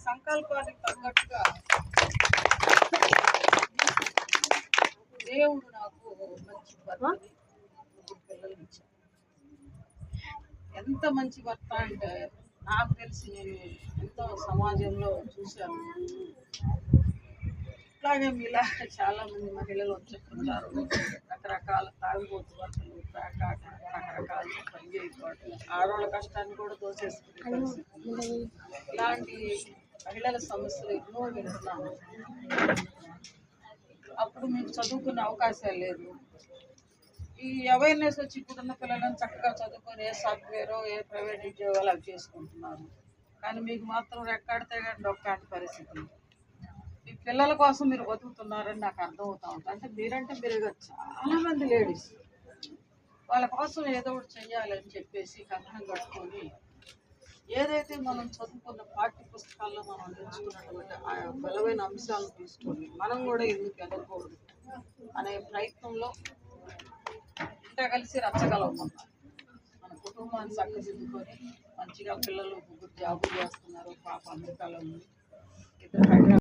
సంకల్పానికి తగ్గట్టుగా దేవుడు నాకు మంచి ఎంత మంచి భర్త అంటే నాకు తెలిసి నేను ఎంతో సమాజంలో చూశాను. ఇట్లాగే మీలా చాలా మంది మహిళలు చెప్తుంటారు రకరకాల తాగుబోతు పేకాట రకరకాల పని చేయకపోవటం ఆడవాళ్ళ కష్టాన్ని కూడా పరిస్థితి ఇలాంటి మహిళల సమస్యలు ఎన్నో వింటున్నాము అప్పుడు మీకు చదువుకునే అవకాశాలు లేదు. ఈ అవేర్నెస్ వచ్చి ఇప్పుడున్న పిల్లలను చక్కగా చదువుకొని ఏ సాఫ్ట్వేర్ ఏ ప్రైవేట్ ఉద్యోగాలు అవి చేసుకుంటున్నారు. కానీ మీకు మాత్రం రెక్కాడితే కానీ డొక్కాటి పరిస్థితి మీ పిల్లల కోసం మీరు బతుకుతున్నారని నాకు అర్థమవుతా ఉంటుంది అంటే మీరంటే మీరు చాలామంది లేడీస్. వాళ్ళ కోసం ఏదో ఒకటి చెయ్యాలని చెప్పేసి కథనం కట్టుకొని ఏదైతే మనం చదువుకున్న పాఠ్య పుస్తకాల్లో మనం నేర్చుకున్నటువంటి ఆ బలమైన అంశాలను తీసుకొని మనం కూడా ఎందుకు ఎదగకూడదు అనే ప్రయత్నంలో ఇంత కలిసి రచ్చగలమన్నారు మన కుటుంబాన్ని చక్కదిద్దుకొని మంచిగా పిల్లలు ముగ్గురు జాబులు చేస్తున్నారు పాప అమెరికాలో ఉంది ఇద్దరు